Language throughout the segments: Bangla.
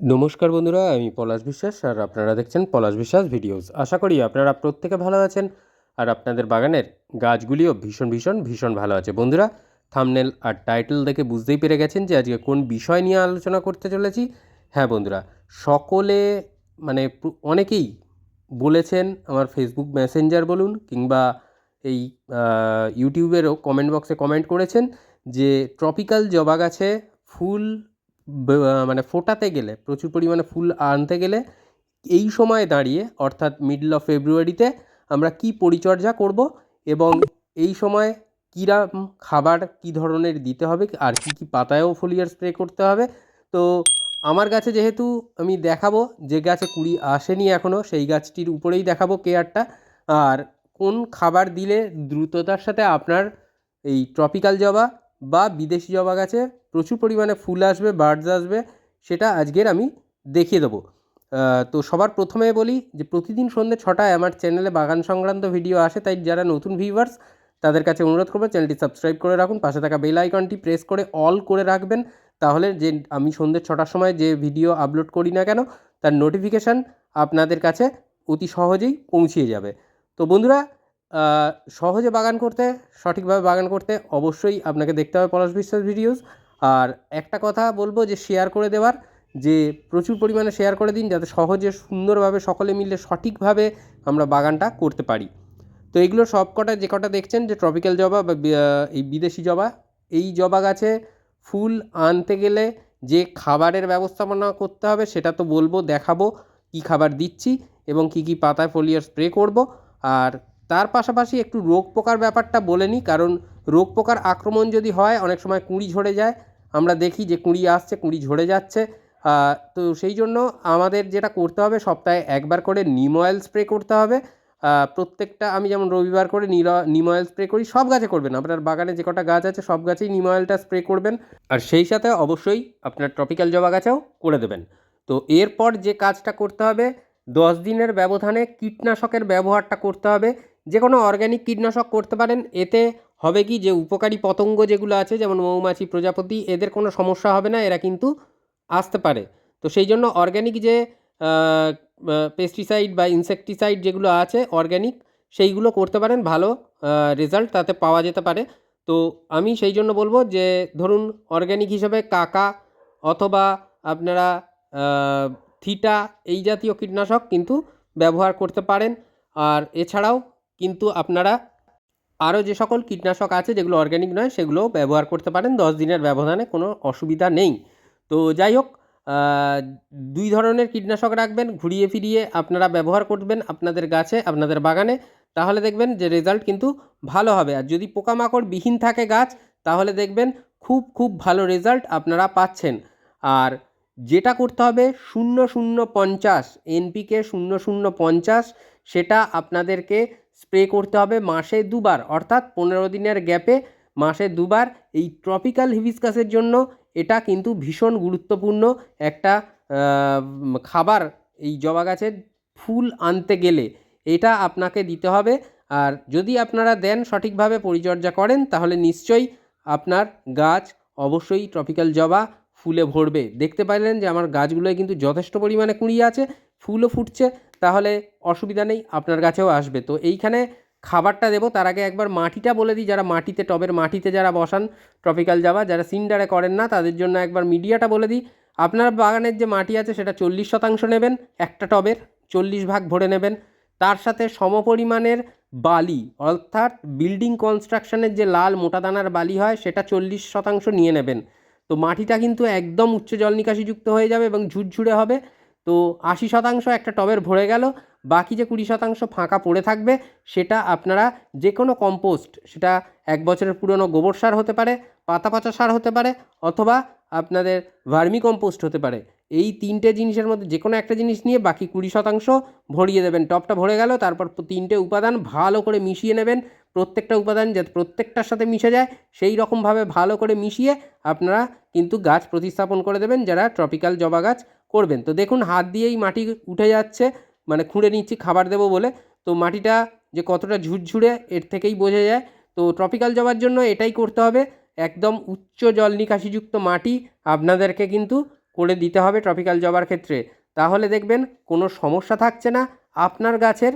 নমস্কার বন্ধুরা, আমি পলাশ বিশ্বাস আর আপনারা দেখছেন পলাশ বিশ্বাস ভিডিওস। আশা করি আপনারা প্রত্যেকে ভালো আছেন আর আপনাদের বাগানের গাছগুলিও ভীষণ ভীষণ ভীষণ ভালো আছে। বন্ধুরা থামনেল আর টাইটেল দেখে বুঝতেই পেরে গেছেন যে আজকে কোন বিষয় নিয়ে আলোচনা করতে চলেছি। হ্যাঁ বন্ধুরা, সকলে মানে অনেকেই বলেছেন আমার ফেসবুক মেসেঞ্জার বলুন কিংবা এই ইউটিউবেরও কমেন্ট বক্সে কমেন্ট করেছেন যে ট্রপিক্যাল জবা গাছে ফুল মানে ফোটাতে গেলে, প্রচুর পরিমাণে ফুল আনতে গেলে, এই সময় দাঁড়িয়ে, অর্থাৎ মিডল অফ ফেব্রুয়ারিতে আমরা কি পরিচর্যা করব এবং এই সময় কীরকম খাবার কি ধরনের দিতে হবে, আর কি কি পাতায়ও ফোলিয়ার স্প্রে করতে হবে। তো আমার গাছে যেহেতু আমি দেখাবো, যে গাছে কুড়ি আসেনি এখনও সেই গাছটির উপরেই দেখাবো কেয়ারটা। আর কোন খাবার দিলে দ্রুততার সাথে আপনার এই ট্রপিক্যাল জবা বা বিদেশি জবা গাছে প্রচুর পরিমাণে ফুল আসবে, বার্ডস আসবে, সেটা আজকের আমি দেখিয়ে দেবো। তো সবার প্রথমে বলি যে প্রতিদিন সন্ধ্যে ছটায় আমার চ্যানেলে বাগান সংক্রান্ত ভিডিও আসে, তাই যারা নতুন ভিউয়ার্স তাদের কাছে অনুরোধ করব চ্যানেলটি সাবস্ক্রাইব করে রাখুন, পাশে থাকা বেল আইকনটি প্রেস করে অল করে রাখবেন, তাহলে যে আমি সন্ধ্যে ছটার সময় যে ভিডিও আপলোড করি না কেন, তার নোটিফিকেশান আপনাদের কাছে অতি সহজেই পৌঁছিয়ে যাবে। তো বন্ধুরা সহজে বাগান করতে, সঠিকভাবে বাগান করতে অবশ্যই আপনাকে দেখতে হবে পলাশ বিশ্বাস ভিডিওস। আর একটা কথা বলব যে শেয়ার করে দেওয়ার, যে প্রচুর পরিমাণে শেয়ার করে দিন যাতে সহজে, সুন্দরভাবে, সকলে মিলে সঠিকভাবে আমরা বাগানটা করতে পারি। তো এগুলো সব কটা, যে কটা দেখছেন, যে ট্রপিক্যাল জবা বা এই বিদেশি জবা, এই জবা গাছে ফুল আনতে গেলে যে খাবারের ব্যবস্থাপনা করতে হবে সেটা তো বলব, দেখাবো, কি খাবার দিচ্ছি এবং কি কি পাতায় ফোলিয়ার স্প্রে করব। আর তার পাশাপাশি একটু রোগ পোকার ব্যাপারটা বলে নিই, কারণ রোগ পোকার আক্রমণ যদি হয়, অনেক সময় কুঁড়ি ঝরে যায়। আমরা দেখি যে কুঁড়ি আসছে, কুঁড়ি ঝরে যাচ্ছে। তো সেই জন্য আমাদের যেটা করতে হবে, সপ্তাহে একবার করে নিম অয়েল স্প্রে করতে হবে। প্রত্যেকটা আমি যেমন রবিবার করে নীল, নিম অয়েল স্প্রে করি, সব গাছে করবেন। আপনার বাগানে যে কটা গাছ আছে, সব গাছেই নিম অয়েলটা স্প্রে করবেন। আর সেই সাথে অবশ্যই আপনার ট্রপিক্যাল জবা গাছেও করে দেবেন। তো এরপর যে কাজটা করতে হবে, দশ দিনের ব্যবধানে কীটনাশকের ব্যবহারটা করতে হবে। যে কোনো অর্গ্যানিক কীটনাশক করতে পারেন। এতে হবে কি যে উপকারী পতঙ্গ যেগুলো আছে, যেমন মৌমাছি, প্রজাপতি, এদের কোনো সমস্যা হবে না, এরা কিন্তু আসতে পারে। তো সেই জন্য অর্গ্যানিক যে পেস্টিসাইড বা ইনসেকটিসাইড যেগুলো আছে অর্গ্যানিক সেইগুলো করতে পারেন, ভালো রেজাল্ট তাতে পাওয়া যেতে পারে। তো আমি সেই জন্য বলব যে, ধরুন অর্গ্যানিক হিসেবে কাকা অথবা আপনারা থিটা এই জাতীয় কীটনাশক কিন্তু ব্যবহার করতে পারেন। আর এছাড়াও কিন্তু আপনারা আরও যে সকল কীটনাশক আছে যেগুলো অর্গ্যানিক নয়, সেগুলোও ব্যবহার করতে পারেন। দশ দিনের ব্যবধানে কোনো অসুবিধা নেই। তো যাই হোক দুই ধরনের কীটনাশক রাখবেন, ঘুরিয়ে ফিরিয়ে আপনারা ব্যবহার করবেন আপনাদের গাছে, আপনাদের বাগানে। তাহলে দেখবেন যে রেজাল্ট কিন্তু ভালো হবে। আর যদি পোকামাকড় বিহীন থাকে গাছ, তাহলে দেখবেন খুব খুব ভালো রেজাল্ট আপনারা পাচ্ছেন। আর যেটা করতে হবে, শূন্য শূন্য পঞ্চাশ এনপিকে শূন্য শূন্য পঞ্চাশ, সেটা আপনাদেরকে স্প্রে করতে হবে মাসে দুবার, অর্থাৎ পনেরো দিনের গ্যাপে মাসে দুবার। এই ট্রপিক্যাল হিবিস্কাসের জন্য এটা কিন্তু ভীষণ গুরুত্বপূর্ণ একটা খাবার। এই জবা গাছের ফুল আনতে গেলে এটা আপনাকে দিতে হবে। আর যদি আপনারা দেন, সঠিকভাবে পরিচর্যা করেন, তাহলে নিশ্চয়ই আপনার গাছ অবশ্যই ট্রপিক্যাল জবা ফুলে ভরবে। দেখতে পাইলেন যে আমার গাছগুলোয় কিন্তু যথেষ্ট পরিমাণে কুড়ি আছে, ফুলও ফুটছে। তাহলে অসুবিধা নেই, আপনার কাছেও আসবে। তো এইখানে খাবারটা দেবো, তার আগে একবার মাটিটা বলে দিই, যারা মাটিতে, টবের মাটিতে যারা বসান, ট্রপিক্যাল যাবা যারা সিন্ডারে করেন না, তাদের জন্য একবার মিডিয়াটা বলে দিই। আপনার বাগানের যে মাটি আছে, সেটা চল্লিশ শতাংশ নেবেন, একটা টবের চল্লিশ ভাগ ভরে নেবেন। তার সাথে সমপরিমাণের বালি, অর্থাৎ বিল্ডিং কনস্ট্রাকশনের যে লাল মোটা দানার বালি হয়, সেটা চল্লিশ শতাংশ নিয়ে নেবেন। তো মাটিটা কিন্তু একদম উচ্চ জল নিকাশিযুক্ত হয়ে যাবে এবং ঝুরঝুরে হবে। তো আশি শতাংশ একটা টবের ভরে গেল, বাকি যে কুড়ি শতাংশ ফাঁকা পড়ে থাকবে, সেটা আপনারা যে কোনো কম্পোস্ট, সেটা এক বছরের পুরনো গোবর সার হতে পারে, পাতা পচা সার হতে পারে, অথবা আপনাদের ভার্মি কম্পোস্ট হতে পারে। এই তিনটে জিনিসের মধ্যে যে কোনো একটা জিনিস নিয়ে বাকি কুড়ি শতাংশ ভরিয়ে দেবেন। টপটা ভরে গেল, তারপর তিনটে উপাদান ভালো করে মিশিয়ে নেবেন। প্রত্যেকটা উপাদান যাতে প্রত্যেকটার সাথে মিশে যায়, সেই রকমভাবে ভালো করে মিশিয়ে আপনারা কিন্তু গাছ প্রতিস্থাপন করে দেবেন, যারা ট্রপিক্যাল জবা গাছ করবেন। তো দেখুন, হাত দিয়েই মাটি উঠে যাচ্ছে মানে খুঁড়ে নিচ্ছি, খাবার দেবো বলে। তো মাটিটা যে কতটা ঝুরঝুরে, এর থেকেই বোঝা যায়। তো ট্রপিক্যাল জবার জন্য এটাই করতে হবে, একদম উচ্চ জল নিকাশিযুক্ত মাটি আপনাদেরকে কিন্তু করে দিতে হবে ট্রপিক্যাল জবার ক্ষেত্রে। তাহলে দেখবেন, কোনো সমস্যা থাকছে না আপনার গাছের।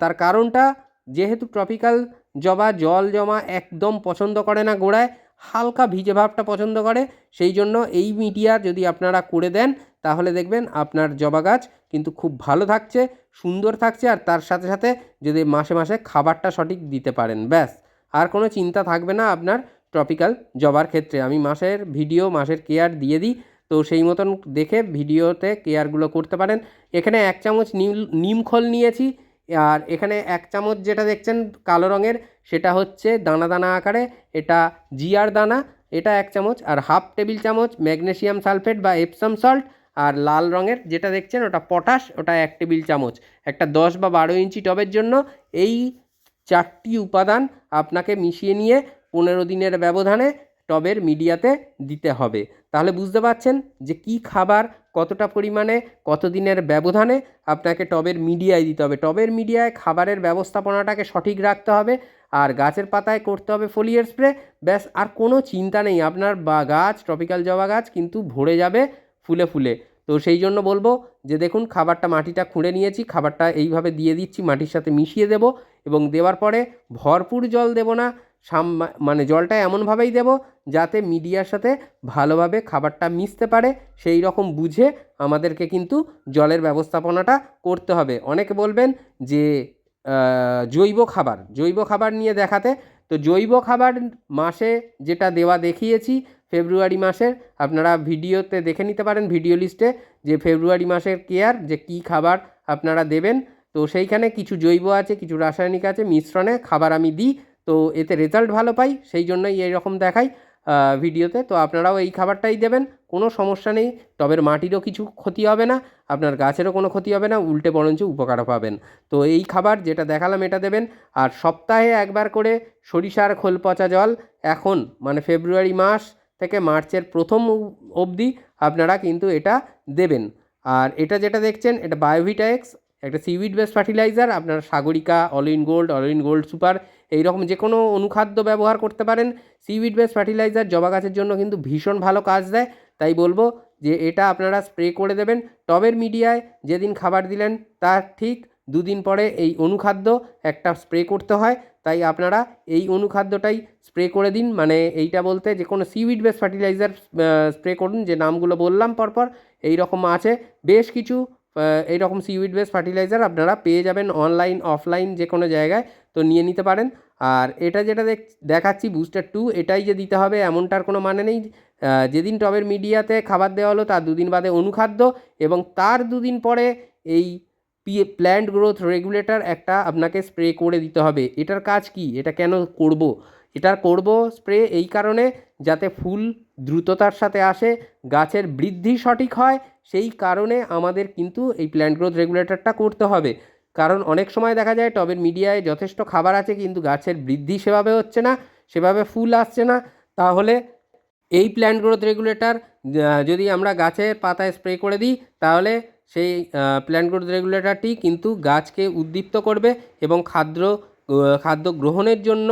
তার কারণটা, যেহেতু ট্রপিক্যাল জবা জল জমা একদম পছন্দ করে না গোড়ায়, হালকা ভিজে ভাবটা পছন্দ করে, সেই জন্য এই মিডিয়া যদি আপনারা করে দেন তাহলে দেখবেন আপনার জবা গাছ কিন্তু খুব ভালো থাকছে, সুন্দর থাকছে আর তার সাথে সাথে যদি মাসে মাসে খাবারটা সঠিক দিতে পারেন, ব্যাস। আর কোনো চিন্তা থাকবে না আপনার ট্রপিক্যাল জবার ক্ষেত্রে। আমি মাসের ভিডিও, মাসের কেয়ার দিয়ে দিই, তো সেই মতন দেখে ভিডিওতে কেয়ারগুলো করতে পারেন। এখানে এক চামচ নিম নিমখোল নিয়েছি, আর এখানে এক চামচ যেটা দেখছেন কালো রঙের, সেটা হচ্ছে দানা দানা আকারে, এটা জিয়ার দানা, এটা এক চামচ, আর হাফ টেবিল চামচ ম্যাগনেশিয়াম সালফেট বা এপসাম সল্ট আর লাল রঙের যেটা দেখছেন ওটা পটাশ, ওটা এক টেবিল চামচ। একটা দশ বা বারো ইঞ্চি টবের জন্য এই চারটি উপাদান আপনাকে মিশিয়ে নিয়ে পনেরো দিনের ব্যবধানে টবের মিডিয়াতে দিতে হবে। তাহলে বুঝতে পারছেন যে কি খাবার কতটা পরিমাণে কত দিনের ব্যবধানে আপনাকে টবের মিডিয়ায় দিতে হবে। টবের মিডিয়ায় খাবারের ব্যবস্থাপনাটাকে সঠিক রাখতে হবে আর গাছের পাতায় করতে হবে ফোলিয়ার স্প্রে। ব্যাস, আর কোনো চিন্তা নেই। আপনার বা গাছ, ট্রপিক্যাল জবা গাছ কিন্তু ভরে যাবে ফুলে ফুলে। তো সেই জন্য বলব যে দেখুন, খাবারটা মাটিটা খুঁড়ে নিয়েছি, খাবারটা এইভাবে দিয়ে দিচ্ছি, মাটির সাথে মিশিয়ে দেব এবং দেওয়ার পরে ভরপুর জল দেব না, সাম মানে জলটা এমনভাবেই দেব যাতে মিডিয়ার সাথে ভালোভাবে খাবারটা মিশতে পারে। সেই রকম বুঝে আমাদেরকে কিন্তু জলের ব্যবস্থাপনাটা করতে হবে। অনেকে বলবেন যে জৈব খাবার জৈব খাবার নিয়ে দেখাতে। তো জৈব খাবার মাসে যেটা দেওয়া দেখিয়েছি ফেব্রুয়ারি মাসের, আপনারা ভিডিওতে দেখে নিতে পারেন ভিডিও লিস্টে যে ফেব্রুয়ারি মাসের কেয়ার যে কী খাবার আপনারা দেবেন। তো সেইখানে কিছু জৈব আছে, কিছু রাসায়নিক আছে, মিশ্রণে খাবার আমি দিই। তো এতে রেজাল্ট ভালো পাই, সেই জন্যই এইরকম দেখাই ভিডিওতে। তো আপনারাও এই খাবারটাই দেবেন, কোনো সমস্যা নেই। টবের মাটিরও কিছু ক্ষতি হবে না, আপনার গাছেরও কোনো ক্ষতি হবে না, উল্টে বরঞ্চ উপকার পাবেন। তো এই খাবার যেটা দেখালাম এটা দেবেন। আর সপ্তাহে একবার করে সরিষার খোল পচা জল, এখন মানে ফেব্রুয়ারি মাস থেকে মার্চের প্রথম অবধি আপনারা কিন্তু এটা দেবেন। আর এটা যেটা দেখছেন, এটা বায়োভিটা এক্স একটা সিউইড বেস ফার্টিলাইজার, আপনার Sagarika, all in gold, all in gold super, এইরকম যে কোনো অনুখাদ্য ব্যবহার করতে পারেন। সিউইড বেস ফার্টিলাইজার জবা গাছের জন্য কিন্তু ভীষণ ভালো কাজ দেয়। তাই বলব যে এটা আপনারা স্প্রে করে দেবেন। টবের মিডিয়ায় যেদিন খাবার দিলেন, তার ঠিক দুদিন পরে এই অনুখাদ্য একটা স্প্রে করতে হয়। তাই আপনারা এই অনুখাদ্যটাই স্প্রে করে দিন। মানে এইটা বলতে যে কোনো সিউইড বেস ফার্টিলাইজার স্প্রে করুন যে নামগুলো বললাম পরপর এই রকম আছে। বেশ কিছু আহ, এই রকম সিউইড বেস ফার্টিলাইজার আপনারা পেয়ে যাবেন অনলাইন অফলাইন যে কোনো জায়গায়। তো নিয়ে নিতে পারেন। আর এটা যেটা দেখ দেখাচ্ছি বুস্টার টু এটাই যে দিতে হবে এমনটার কোনো মানে নেই। যেদিন টবের মিডিয়াতে খাবার দেওয়া হলো তার দুদিন বাদে অনুখাদ্য এবং তার দুদিন পরে এই প্ল্যান্ট গ্রোথ রেগুলেটর একটা আপনাকে স্প্রে করে দিতে হবে। এটার কাজ কি? এটা কেন করব? এটার করব স্প্রে এই কারণে যাতে ফুল দ্রুততার সাথে আসে, গাছের বৃদ্ধি সঠিক হয়, সেই কারণে আমাদের কিন্তু এই প্ল্যান্ট গ্রোথ রেগুলেটরটা করতে হবে। কারণ অনেক সময় দেখা যায় টবের মিডিয়ায় যথেষ্ট খাবার আছে কিন্তু গাছের বৃদ্ধি সেভাবে হচ্ছে না, সেভাবে ফুল আসছে না। তাহলে এই প্ল্যান্ট গ্রোথ রেগুলেটর যদি আমরা গাছের পাতায় স্প্রে করে দিই, তাহলে সেই প্ল্যান্ট গ্রোথ রেগুলেটরটি কিন্তু গাছকে উদ্দীপ্ত করবে এবং খাদ্য খাদ্য গ্রহণের জন্য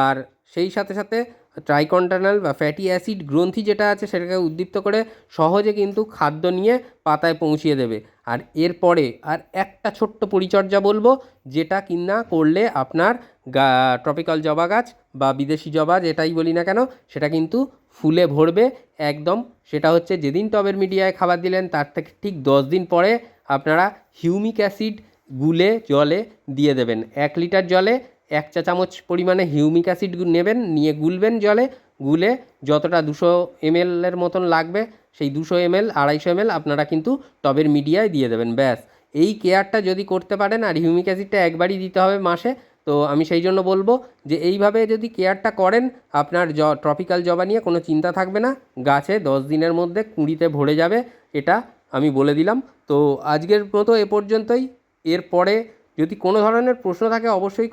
আর সেই সাথে সাথে ট্রাইকন্টানাল বা ফ্যাটি অ্যাসিড গ্রন্থি যেটা আছে সেটাকে উদ্দীপ্ত করে সহজে কিন্তু খাদ্য নিয়ে পাতায় পৌঁছিয়ে দেবে। আর এরপরে আর একটা ছোট্ট পরিচর্যা বলব, যেটা কিনা করলে আপনার গা ট্রপিক্যাল জবা গাছ বা বিদেশি জবা যেটাই বলি না কেন, সেটা কিন্তু ফুলে ভরবে একদম। সেটা হচ্ছে যেদিন টবের মিডিয়ায় খাবার দিলেন, তার থেকে ঠিক দশ দিন পরে আপনারা হিউমিক অ্যাসিড গুলে জলে দিয়ে দেবেন। এক লিটার জলে এক চা চামচ পরিমাণে হিউমিক অ্যাসিড নেবেন, নিয়ে গুলবেন জলে। গুলে যতটা দুশো এমএলের মতন লাগবে, সেই দুশো এমএল, আড়াইশো এমএল আপনারা কিন্তু টবের মিডিয়ায় দিয়ে দেবেন, ব্যাস। এই কেয়ারটা যদি করতে পারেন, আর হিউমিক অ্যাসিডটা একবারই দিতে হবে মাসে তো আমি সেই জন্য বলব যে এইভাবে যদি কেয়ারটা করেন, আপনার জ, ট্রপিক্যাল জবা নিয়ে কোনো চিন্তা থাকবে না। গাছে দশ দিনের মধ্যে কুঁড়িতে ভরে যাবে, এটা আমি বলে দিলাম। তো আজকের মতো এ পর্যন্তই। এরপরে যদি কোনো ধরনের প্রশ্ন থাকে, অবশ্যই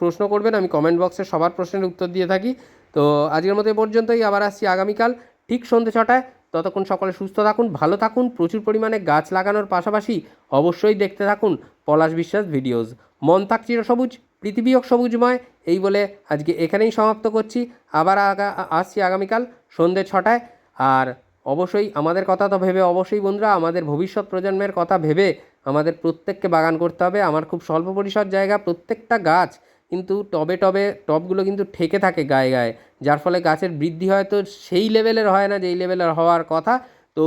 প্রশ্ন করবেন। আমি কমেন্ট বক্সে সবার প্রশ্নের উত্তর দিয়ে থাকি। তো আজকের মতো এ পর্যন্তই। আবার আসছি আগামীকাল ঠিক সন্ধ্যে ছটায়। ততক্ষণ সকলে সুস্থ থাকুন, ভালো থাকুন। প্রচুর পরিমাণে গাছ লাগানোর পাশাপাশি অবশ্যই দেখতে থাকুন পলাশ বিশ্বাস ভিডিওস। মন থাক চিরসবুজ। পৃথিবী হোক সবুজময় এই বলে আজকে এখানেই সমাপ্ত করছি। আবার আগা, আসছি আগামীকাল সন্ধ্যে ছটায়। আর অবশ্যই আমাদের কথা তো ভেবে, অবশ্যই বন্ধুরা, আমাদের ভবিষ্যৎ প্রজন্মের কথা ভেবে আমাদের প্রত্যেককে বাগান করতে হবে। আমার খুব স্বল্প পরিসর জায়গা, প্রত্যেকটা গাছ কিন্তু টবে টবে, টবগুলো কিন্তু ঠেকে থাকে গায়ে গায়ে। যার ফলে গাছের বৃদ্ধি হয়তো সেই লেভেলের হয় না, যেই লেভেলের হওয়ার কথা। তো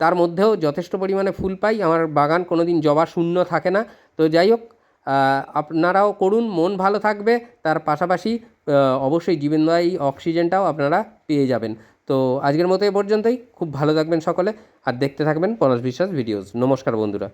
তার মধ্যেও যথেষ্ট পরিমাণে ফুল পাই। আমার বাগান কোনো দিন জবা শূন্য থাকে না। তো যাই হোক আপনারাও করুন, মন ভালো থাকবে। তার পাশাপাশি অবশ্যই জীবনদায়ী অক্সিজেনটাও আপনারা পেয়ে যাবেন। তো আজকের মতো এ পর্যন্তই। খুব ভালো থাকবেন সকলে। আর দেখতে থাকবেন পলাশ বিশ্বাস ভিডিওস। নমস্কার বন্ধুরা।